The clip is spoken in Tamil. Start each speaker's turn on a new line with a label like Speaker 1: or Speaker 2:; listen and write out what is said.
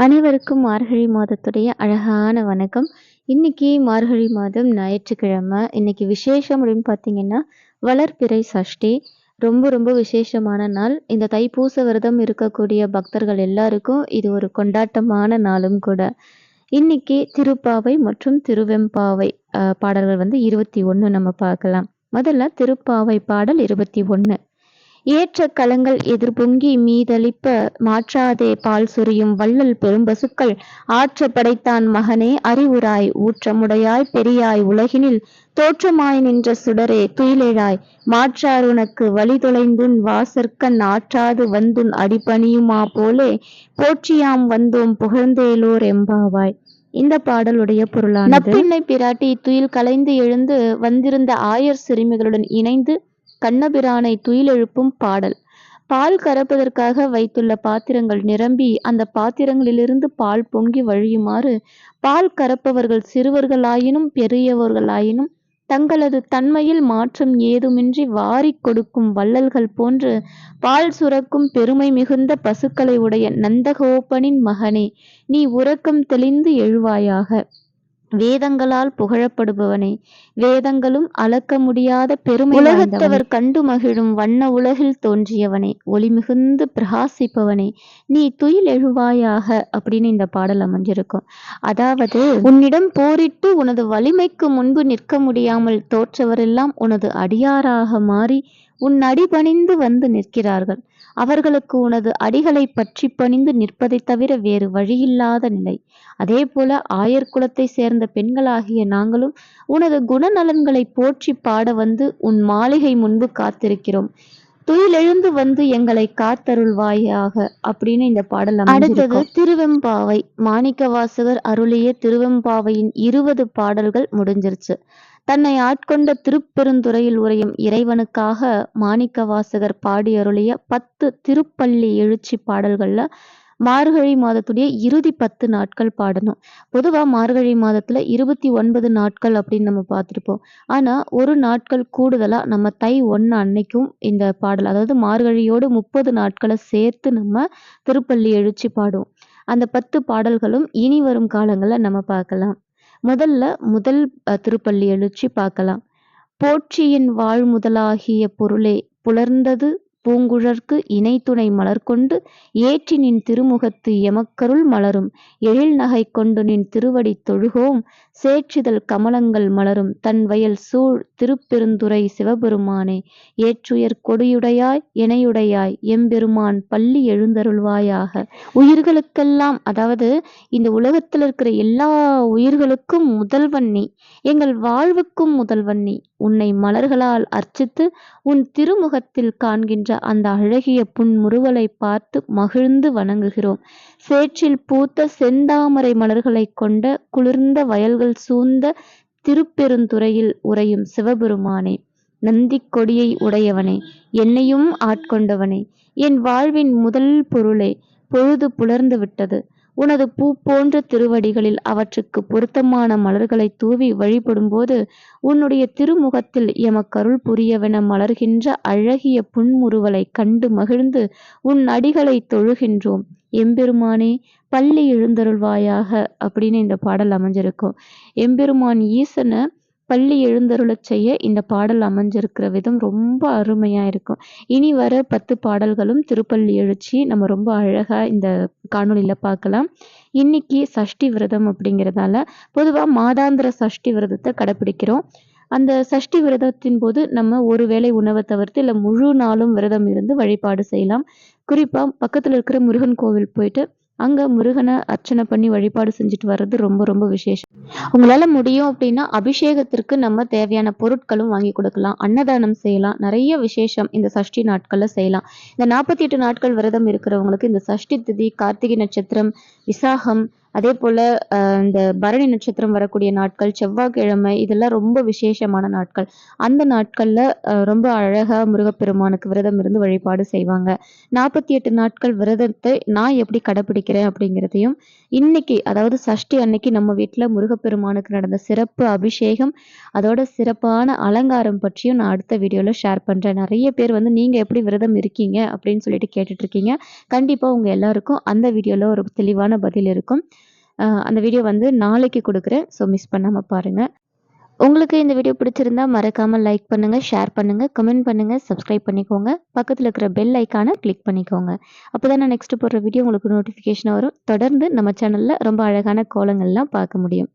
Speaker 1: அனைவருக்கும் மார்கழி மாதத்துடைய அழகான வணக்கம். இன்னைக்கு மார்கழி மாதம் ஞாயிற்றுக்கிழமை. இன்னைக்கு விசேஷம் அப்படின்னு பார்த்தீங்கன்னா வளர்பிறை சஷ்டி. ரொம்ப ரொம்ப விசேஷமான நாள். இந்த தைப்பூச விரதம் இருக்கக்கூடிய பக்தர்கள் எல்லாருக்கும் இது ஒரு கொண்டாட்டமான நாளும் கூட. இன்னைக்கு திருப்பாவை மற்றும் திருவெம்பாவை பாடல்கள் வந்து இருபத்தி ஒன்று நம்ம பார்க்கலாம். முதல்ல திருப்பாவை பாடல் இருபத்தி ஒன்று ஏற்ற கலங்கள் எதிர்பொங்கி மீதளிப்ப மாற்றாதே பால் சொரியும் வள்ளல் பெரும்பசுக்கள். ஆற்ற படைத்தான் மகனே அறிவுராய் ஊற்றமுடையாய் பெரியாய் உலகினில் தோற்றமாய் நின்ற சுடரே துயிலெழாய். மாற்றார் உனக்கு வழி தொலைந்துன் வாசற்கண் ஆற்றாது வந்துன் அடிபணியுமா போலே போற்றியாம் வந்தோம் புகழ்ந்தேலோர் எம்பாவாய். இந்த பாடலுடைய பொருளான நப்பிள்ளை பிராட்டி துயில் கலைந்து எழுந்து வந்திருந்த ஆயர் சிறுமிகளுடன் இணைந்து கண்ணபிரானை துயிலெழுப்பும் பாடல். பால் கறப்பதற்காக வைத்துள்ள பாத்திரங்கள் நிரம்பி அந்த பாத்திரங்களிலிருந்து பால் பொங்கி வழியுமாறு பால் கறப்பவர்கள் சிறுவர்களாயினும் பெரியவர்களாயினும் தங்களது தன்மையில் மாற்றம் ஏதுமின்றி வாரிக் கொடுக்கும் வள்ளல்கள் போன்று பால் சுரக்கும் பெருமை மிகுந்த பசுக்களை உடைய நந்தகோபனின் மகனே நீ உறக்கம் தெளிந்து எழுவாயாக. வேதங்களால் புகழப்படுபவனே. வேதங்களும் அளக்க முடியாத பெருமை உலகத்தவர் கண்டு மகிழும் வண்ண உலகில் தோன்றியவனே. ஒளி மிகுந்து பிரகாசிப்பவனே. நீ துயில் எழுவாயாக அப்படின்னு இந்த பாடல் அமைஞ்சிருக்கும். அதாவது உன்னிடம் போரிட்டு உனது வலிமைக்கு முன்பு நிற்க முடியாமல் தோற்றவரெல்லாம் உனது அடியாராக மாறி உன் அடிபணிந்து வந்து நிற்கிறார்கள். அவர்களுக்கு உனது அடிகளை பற்றி பணிந்து நிற்பதைத் தவிர வேறு வழியில்லாத நிலை. அதே போல ஆயர் குலத்தை சேர்ந்த பெண்களாகிய நாங்களும் உனது குணநலன்களை போற்றி பாட வந்து உன் மாளிகை முன்பு காத்திருக்கிறோம். துயிலெழுந்து வந்து எங்களை காத்தருள்வாயாக அப்படின்னு இந்த பாடல் அடுத்தது திருவெம்பாவை மாணிக்க வாசகர் அருளிய திருவெம்பாவையின் இருபது பாடல்கள் முடிஞ்சிருச்சு. தன்னை ஆட்கொண்ட திருப்பெருந்துறையில் உரையும் இறைவனுக்காக மாணிக்க வாசகர் பத்து திருப்பள்ளி எழுச்சி பாடல்களில் மார்கழி மாதத்துடைய இறுதி பத்து நாட்கள் பாடணும். பொதுவாக மார்கழி மாதத்தில் இருபத்தி ஒன்பது நாட்கள் அப்படின்னு நம்ம பார்த்துருப்போம். ஆனால் ஒரு நாட்கள் கூடுதலாக நம்ம தை ஒன்று அன்னைக்கும் இந்த பாடல் அதாவது மார்கழியோடு முப்பது நாட்களை சேர்த்து நம்ம திருப்பள்ளி எழுச்சி பாடுவோம். அந்த பத்து பாடல்களும் இனி வரும் காலங்களில் நம்ம பார்க்கலாம். முதல்ல முதல் திருப்பள்ளி எழுச்சி பார்க்கலாம். போற்றியின் வாழ் முதலாகிய பொருளே புலர்ந்தது பூங்குழற்கு இணைத்துணை மலர்கொண்டு மலர் கொண்டு ஏற்றி நின் திருமுகத்து எமக்கருள் மலரும். எழில் நகை கொண்டு நின் திருவடி தொழுகோம். சேற்றிதழ் கமலங்கள் மலரும். தன் வயல் சூழ் திருப்பெருந்துறை சிவபெருமானே ஏற்றுயர் கொடியுடையாய் எனையுடையாய் எம்பெருமான் பள்ளி எழுந்தருள்வாயாக. உயிர்களுக்கெல்லாம் அதாவது இந்த உலகத்தில் இருக்கிற எல்லா உயிர்களுக்கும் முதல்வன் நீ. எங்கள் வாழ்வுக்கும் முதல்வன் நீ. உன்னை மலர்களால் அர்ச்சித்து உன் திருமுகத்தில் காண்கின்ற அந்த அழகிய புன்முறுவலை பார்த்து மகிழ்ந்து வணங்குகிறோம். சேற்றில் பூத்த செந்தாமரை மலர்களைக் கொண்ட குளிர்ந்த வயல்கள் சூழ்ந்த திருப்பெருந்துறையில் உறையும் சிவபெருமானே நந்திக் கொடியை உடையவனே என்னையும் ஆட்கொண்டவனே. என் வாழ்வின் முதல் பொருளே பொழுது புலர்ந்து விட்டது. உனது பூ போன்ற திருவடிகளில் அவற்றுக்கு பொருத்தமான மலர்களை தூவி வழிபடும்போது உன்னுடைய திருமுகத்தில் எமக்கருள் புரியவென மலர்கின்ற அழகிய புன்முறுவலை கண்டு மகிழ்ந்து உன் அடிகளை தொழுகின்றோம். எம்பெருமானே பள்ளி எழுந்தருள்வாயாக அப்படின்னு இந்த பாடல் அமைஞ்சிருக்கும். எம்பெருமான் ஈசனை பள்ளி எழுந்தருளச் செய்ய இந்த பாடல் அமைஞ்சிருக்கிற விதம் ரொம்ப அருமையா இருக்கும். இனி வர பத்து பாடல்களும் திருப்பள்ளி எழுச்சி நம்ம ரொம்ப அழகா இந்த காணொளியில பார்க்கலாம். இன்னைக்கு சஷ்டி விரதம் அப்படிங்கிறதால பொதுவா மாதாந்திர சஷ்டி விரதத்தை கடைப்பிடிக்கிறோம் அந்த சஷ்டி விரதத்தின் போது நம்ம ஒரு வேளை உணவை தவிர்த்து இல்லை முழு நாளும் விரதம் இருந்து வழிபாடு செய்யலாம். குறிப்பாக பக்கத்தில் இருக்கிற முருகன் கோவில் போயிட்டு அங்க முருகனை அர்ச்சனை பண்ணி வழிபாடு செஞ்சுட்டு வர்றது ரொம்ப ரொம்ப விசேஷம். உங்களால முடியும் அப்படின்னா அபிஷேகத்திற்கு நம்ம தேவையான பொருட்களும் வாங்கி கொடுக்கலாம். அன்னதானம் செய்யலாம். நிறைய விசேஷம் இந்த சஷ்டி நாட்கள்ல செய்யலாம். இந்த நாற்பத்தி எட்டு நாட்கள் விரதம் இருக்கிறவங்களுக்கு இந்த சஷ்டி திதி கார்த்திகை நட்சத்திரம் விசாகம் அதே போல் இந்த பரணி நட்சத்திரம் வரக்கூடிய நாட்கள், செவ்வாய்க்கிழமை இதெல்லாம் ரொம்ப விசேஷமான நாட்கள். அந்த நாட்களில் ரொம்ப அழகாக முருகப்பெருமானுக்கு விரதம் இருந்து வழிபாடு செய்வாங்க. 48 நாட்கள் விரதத்தை நான் எப்படி கடைப்பிடிக்கிறேன் அப்படிங்கிறதையும், இன்னைக்கு அதாவது சஷ்டி அன்னைக்கு நம்ம வீட்டில் முருகப்பெருமானுக்கு நடந்த சிறப்பு அபிஷேகம், அதோட சிறப்பான அலங்காரம் பற்றியும் நான் அடுத்த வீடியோவில் ஷேர் பண்ணுறேன் நிறைய பேர் வந்து நீங்கள் எப்படி விரதம் இருக்கீங்க அப்படின்னு சொல்லிட்டு கேட்டுட்ருக்கீங்க இருக்கீங்க. உங்கள் எல்லாருக்கும் அந்த வீடியோவில் ஒரு தெளிவான பதில் இருக்கும். அந்த வீடியோ வந்து நாளைக்கு கொடுக்குறேன் ஸோ மிஸ் பண்ணாமல் பாருங்க. உங்களுக்கு இந்த வீடியோ பிடிச்சிருந்தா மறக்காமல் லைக் பண்ணுங்கள் ஷேர் பண்ணுங்கள் கமெண்ட் பண்ணுங்கள் சப்ஸ்கிரைப் பண்ணிக்கோங்க. பக்கத்தில் இருக்கிற பெல் ஐக்கானை கிளிக் பண்ணிக்கோங்க. அப்பதான் நான் நெக்ஸ்ட் போடுற வீடியோ உங்களுக்கு நோட்டிஃபிகேஷன் வரும். தொடர்ந்து நம்ம சேனலில் ரொம்ப அழகான கோலங்கள்லாம் பார்க்க முடியும்.